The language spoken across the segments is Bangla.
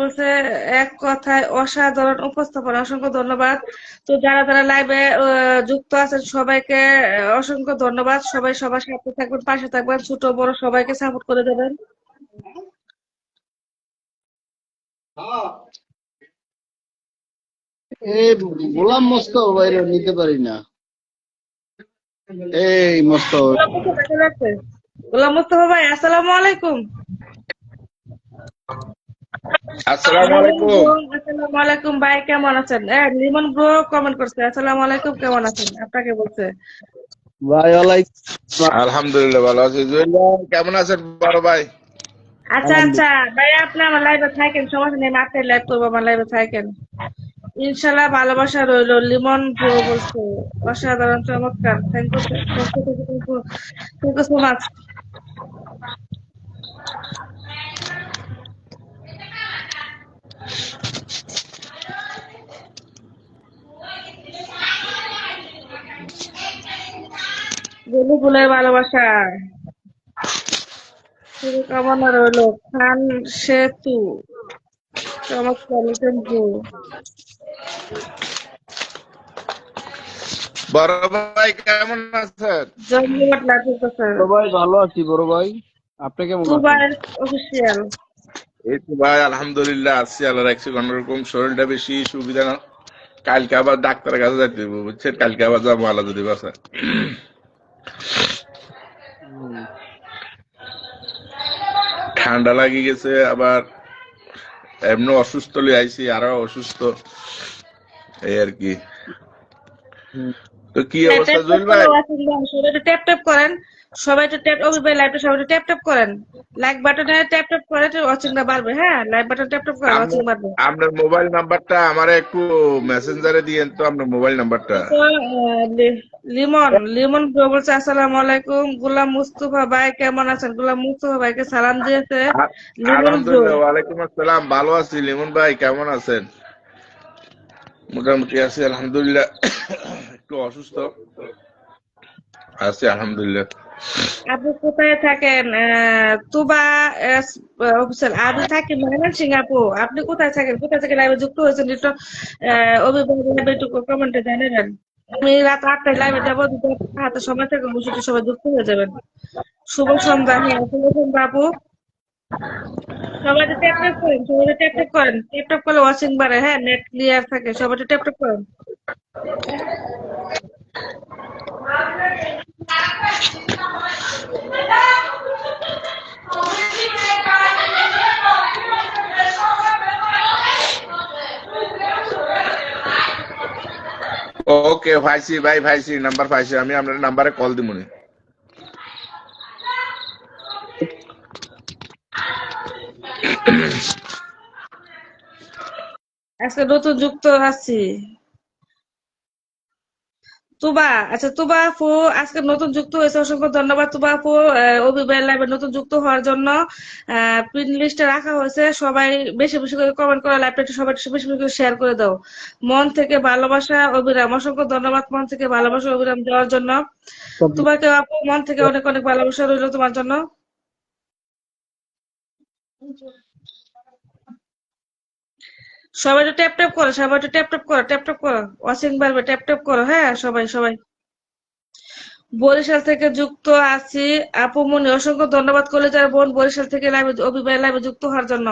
বলছে এক কথায় অসাধারণ উপস্থাপনা অসংখ্য ধন্যবাদ। তো যারা যারা লাইভে যুক্ত আছেন সবাইকে অসংখ্য ধন্যবাদ। সবাই সবার সাথে থাকবেন পাশে থাকবেন ছোট বড় সবাইকে সাপোর্ট করে দেবেন। এই গোলাম মস্ত বাইরে নিতে পারি না। এই মস্ত। গোলাম মুস্তফা ভাই আসসালামু আলাইকুম। আসসালামু আলাইকুম। আসসালামু আলাইকুম ভাই কেমন আছেন? লিমন ব্রো কমেন্ট করছে আসসালামু আলাইকুম কেমন আছেন? আপনাকে বলছে। ভাই ওয়ালাইকুম আলহামদুলিল্লাহ ভালো আছি। কেমন আছেন বড় ভাই? আচ্ছা আচ্ছা। ভাই আপনি আমার লাইভে থাকেন সমস্যা নেই মাত্র লাইভ করব আমার লাইভে থাকেন। ইনশাল্লাহ ভালোবাসা রইল। লিমন ব্রো বলছে অসাধারণ চমৎকার। Thank you thank you so much Golu ফুলের ভালোবাসা। শুভকামনা রইল। খান সেতু। বড় ভাই কেমন আছেন? ভালো আছি বড় ভাই। আপনি কেমন অফিসিয়াল এই তো ভাই আলহামদুলিল্লাহ আছি আল্লাহ রাখছি কোন রকম শরীরটা বেশি সুবিধা না। কালকে আবার ডাক্তারের কাছে যাইতে হবে বুঝছেন? কালকে আবার যাব আল্লাহ যদি বাসা ঠান্ডা লাগি গেছে আবার এমনি অসুস্থ লই আইছি আরও অসুস্থ। এই আর কি। তো কি অবস্থা জুয়েল ভাই? ট্যাপ ট্যাপ করেন সবাই একটু ট্যাপ অভি ভাই লাইভটা সবাই একটু ট্যাপ ট্যাপ করেন। লাইক বাটনে ট্যাপ ট্যাপ করে তো ওয়াচিংটা বাড়বে হ্যাঁ? লাইক বাটন ট্যাপ ট্যাপ করে ওয়াচিং বাড়বে। আপনার মোবাইল নাম্বারটা আমারে একটু মেসেঞ্জারে দিয়েন তো আপনার মোবাইল নাম্বারটা তো, লিমন লিমন ব্রো বলছে আসসালামু আলাইকুম। গোলাম মুস্তফা ভাই কেমন আছেন? গোলাম মুস্তফা ভাইকে সালাম দিয়েছে। লিমন ব্রো ওয়ালাইকুম আসসালাম। ভালো আছি লিমন ভাই কেমন আছেন? মোটামুটি আছি আলহামদুলিল্লাহ। একটু অসুস্থ। আছি আলহামদুলিল্লাহ। আপনি কোথায় থাকেন? তুবা অফিসার আমি থাকি ময়মনসিং আপু আপনি কোথায় থাকেন? কোথায় থেকে লাইভে যুক্ত হয়েছেন একটু অভিভাবক একটু কমেন্টে জানাবেন আমি রাত আটটায় লাইভে যাব হাতে সময় থেকে, অবশ্যই সবাই যুক্ত হয়ে যাবেন। শুভ সন্ধ্যা হ্যাঁ শুভ সন্ধ্যা আপু। সবাই ট্যাপ ট্যাপ করেন, সবাই ট্যাপ ট্যাপ করেন। ট্যাপ ট্যাপ করলে ওয়াচিং বাড়ে হ্যাঁ নেট ক্লিয়ার থাকে, সবাই ট্যাপ ট্যাপ করেন। ওকে ভাইসি ভাই ভাইসি নাম্বার পাইছি আমি আপনার নাম্বারে কল দিমুনি। আজকে নতুন যুক্ত আছি। তুবা আচ্ছা তুবা আপু আজকে নতুন যুক্ত হয়েছে অসংখ্য ধন্যবাদ তুবা আপু অভিবাই লাইভে নতুন যুক্ত হওয়ার জন্য। পিন লিস্টে রাখা হয়েছে সবাই বেশি বেশি করে কমেন্ট করে লাইভটা একটু সবাই বেশি বেশি করে শেয়ার করে দাও। মন থেকে ভালোবাসা অবিরাম অসংখ্য ধন্যবাদ মন থেকে ভালোবাসা অবিরাম দেওয়ার জন্য। তোমাকে আপু মন থেকে অনেক অনেক ভালোবাসা রইল তোমার জন্য। সবাই তো ট্যাপ ট্যাপ করো, সবাই তো ট্যাপ ট্যাপ করো ট্যাপ ট্যাপ করো। ওয়াশিং বাড়বে ট্যাপ ট্যাপ করো হ্যাঁ সবাই সবাই। বরিশাল থেকে যুক্ত আছি। আপু মনি, অসংখ্য ধন্যবাদ কলেজার বোন বরিশাল থেকে লাইভে অভিবাই লাইভে যুক্ত হওয়ার জন্য।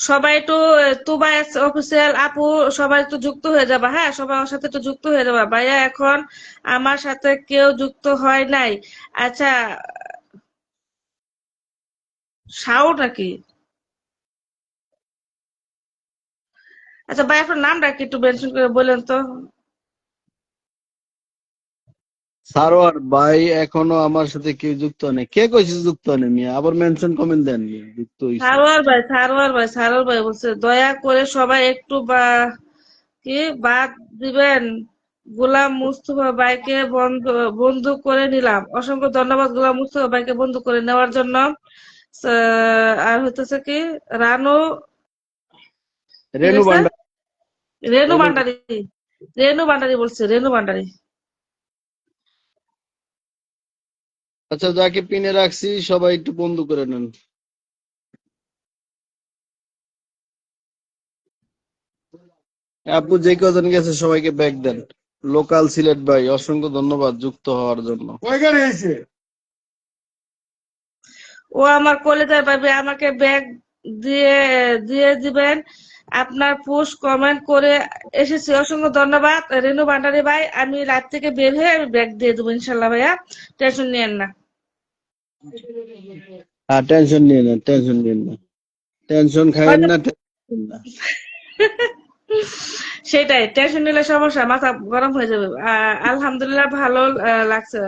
সবাই একটু তোবা অফিসিয়াল আপু, সবাই তো যুক্ত হয়ে যাবা হ্যাঁ? সবাই সাথে তো যুক্ত হয়ে যাবা। ভাইয়া, এখন আমার সাথে কেউ যুক্ত হয় নাই। আচ্ছা সাউ নাকি? আচ্ছা ভাই, আপনার নামটা কি একটু মেনশন করে বলেন তো। সারোয়ার ভাই এখনও আমার সাথে কেউ যুক্ত নেই। কে কইছে যুক্ত নেই মিয়া? আবার মেনশন কমেন্ট দেন যুক্ত হইছে। সারোয়ার ভাই সারোয়ার ভাই সারোয়ার ভাই বলছে দয়া করে সবাই একটু বা কি বাদ দিবেন? গোলাম মুস্তফা ভাইকে বন্ধ বন্ধু করে নিলাম। অসংখ্য ধন্যবাদ গোলাম মুস্তফা ভাইকে বন্ধু করে নেওয়ার জন্য। আর হইতেছে কি রানু রেনু? ভান্ডার। রেনু ভান্ডারি রেনু ভান্ডারি বলছে রেনু ভান্ডারি। আচ্ছা যাকে পিনে রাখছি সবাই একটু বন্ধ করে নেন। আপু যে কজন গেছে সবাইকে ব্যাগ দেন। লোকাল সিলেট ভাই অসংখ্য ধন্যবাদ যুক্ত হওয়ার জন্য। ও আমার কলেজার ভাবি আমাকে ব্যাগ দিয়ে দিয়ে দিবেন। আপনার পোস্ট কমেন্ট করে এসেছি। অসংখ্য ধন্যবাদ। রেনু ভান্ডারি ভাই আমি রাত থেকে বের হয়ে আমি ব্যাগ দিয়ে দেবো ইনশাল্লাহ ভাইয়া। টেনশন নিয়েন না। হ্যাঁ টেনশন নিয়ে না টেনশন নিয়ে না। টেনশন খাইয়েন না সেটাই টেনশন নিলে সমস্যা মাথা গরম হয়ে যাবে। আলহামদুলিল্লাহ ভালো লাগছে।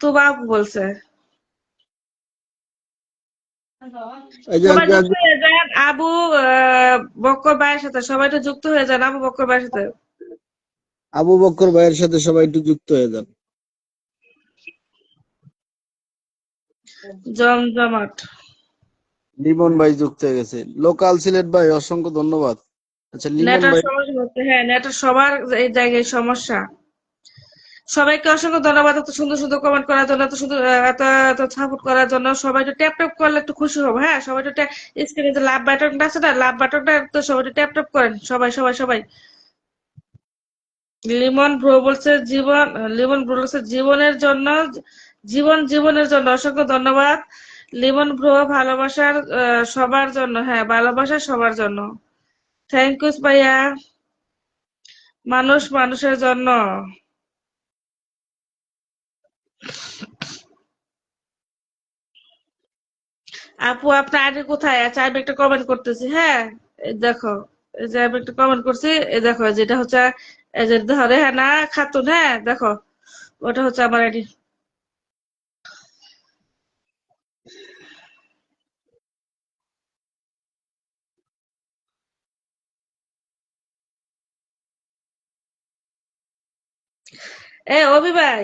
তো বাপ বলছে। আবু আহ, বক্কর ভাইয়ের সাথে। সবাই একটু যুক্ত হয়ে যান আবু বক্কর ভাইয়ের সাথে। আবু বক্কর ভাইয়ের সাথে সবাই একটু যুক্ত হয়ে যান। জমজমাট। লিমন ভাই যুক্ত হয়ে গেছে। লোকাল সিলেট ভাই অসংখ্য ধন্যবাদ। আচ্ছা লিমন ভাই হ্যাঁ নেটের সবার এই জায়গায় সমস্যা। সবাইকে অসংখ্য ধন্যবাদ এত সুন্দর সুন্দর কমেন্ট করার জন্য এত সুন্দর এত এত সাপোর্ট করার জন্য। সবাই একটু ট্যাপ ট্যাপ করলে একটু খুশি হব হ্যাঁ সবাই একটু স্ক্রিনে যে লাভ বাটনটা আছে না লাভ বাটনটা তো সবাই ট্যাপ ট্যাপ করেন। সবাই সবাই সবাই। লিমন ব্রো বলছে জীবন লিমন ব্রো বলছে জীবনের জন্য জীবন জীবনের জন্য অসংখ্য ধন্যবাদ। লিমন ব্রো, ভালোবাসার সবার জন্য হ্যাঁ ভালোবাসা সবার জন্য। থ্যাংক ইউ ভাইয়া। মানুষ মানুষের জন্য। আপু, আপনার আইডি কোথায়? আছে আমি একটা কমেন্ট করতেছি হ্যাঁ? দেখো, এই যে আমি একটা কমেন্ট করছি, এই দেখো, যেটা হচ্ছে, এই যে ধরে হ্যাঁ না, খাতুন হ্যাঁ দেখো, ওটা হচ্ছে আমার আইডি। এ অভি ভাই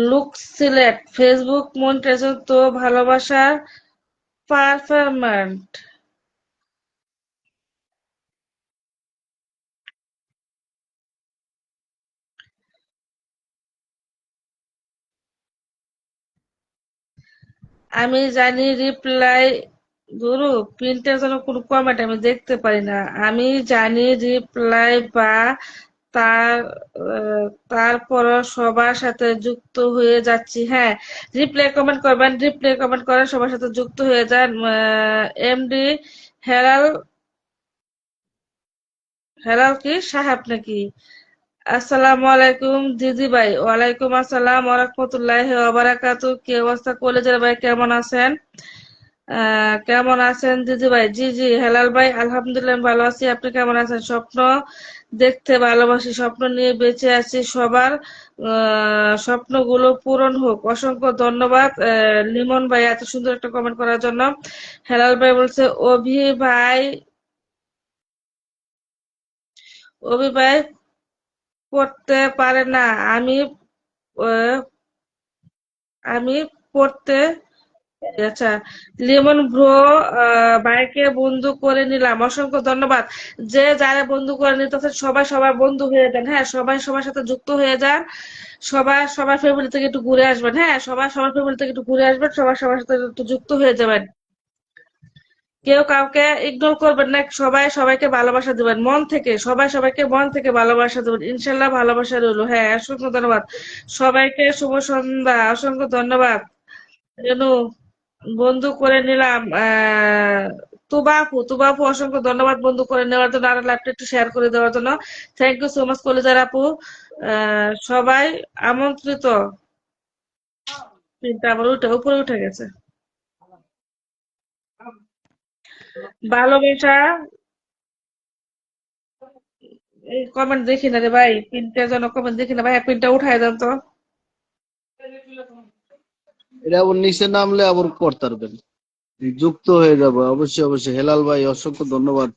লুক সিলেক্ট ফেসবুক মনিটাইজেশন তো ভালোবাসার পারফরম্যান্ট আমি জানি রিপ্লাই গুরু প্রিন্টের জন্য কোনো কমেন্ট আমি দেখতে পারি না। আমি জানি রিপ্লাই বা তার আহ, তারপরও সবার সাথে যুক্ত হয়ে যাচ্ছি। হ্যাঁ রিপ্লাই কমেন্ট করবেন। রিপ্লাই কমেন্ট করেন সবার সাথে যুক্ত হয়ে যান। এমডি হেরাল হেরাল কি? সাহেব নাকি? আসসালামু আলাইকুম দিদি ভাই। ওয়ালাইকুম আসসালাম ওরহমতুল্লাহি ওবারাকাতু কি অবস্থা কলেজের ভাই, কেমন আছেন? কেমন আছেন দিদি ভাই? জি জি হেলাল ভাই, আলহামদুলিল্লাহ ভালো আছি। আপনি কেমন আছেন? স্বপ্ন দেখতে ভালোবাসি, স্বপ্ন নিয়ে বেঁচে আছি সবার। স্বপ্নগুলো পূরণ হোক। অসংখ্য ধন্যবাদ। লিমন ভাই, এত সুন্দর একটা কমেন্ট করার জন্য। হেলাল ভাই বলছে, অভি ভাই অভি ভাই পড়তে পারে না। আমি আমি পড়তে আচ্ছা লিমন ব্রো ভাইকে বন্ধু করে নিলাম। অসংখ্য ধন্যবাদ। যে যারা বন্ধু করে নিতেছেন সবাই সবার বন্ধু হয়ে যান। হ্যাঁ সবাই সবার সাথে যুক্ত হয়ে যান। সবাই সবার ফ্যামিলি থেকে একটু ঘুরে আসবেন। হ্যাঁ সবাই সবার ফ্যামিলি থেকে একটু ঘুরে আসবেন। সবার সবার সাথে একটু যুক্ত হয়ে যাবেন। কেউ কাউকে ইগনোর করবেন না, সবাই সবাইকে ভালোবাসা দিবেন, মন থেকে, সবাই সবাইকে মন থেকে ভালোবাসা দিবেন ইনশাল্লাহ ভালোবাসা রইল। হ্যাঁ অসংখ্য ধন্যবাদ। সবাইকে শুভ সন্ধ্যা, অসংখ্য ধন্যবাদ। রেনু, বন্ধু করে নিলাম, আহ তুবাপু তুবাপু অসংখ্য ধন্যবাদ বন্ধু করে নেওয়ার জন্য, আর লাইভটা একটু শেয়ার করে দেওয়ার জন্য। থ্যাংক ইউ সো মাচ কলেজার আপু। সবাই আমন্ত্রিত। কিন্তু আমার উঠে, উপরে উঠে গেছে। ভালোবাসা এই কমেন্ট দেখি না রে ভাই পিনটা যেন কমেন্ট দেখি না ভাই পিনটা উঠাই দেন তো। এটা আবার নিচে নামলে আবার করতে পারবেন যুক্ত হয়ে যাব। অবশ্যই অবশ্যই। হেলাল ভাই, অসংখ্য ধন্যবাদ।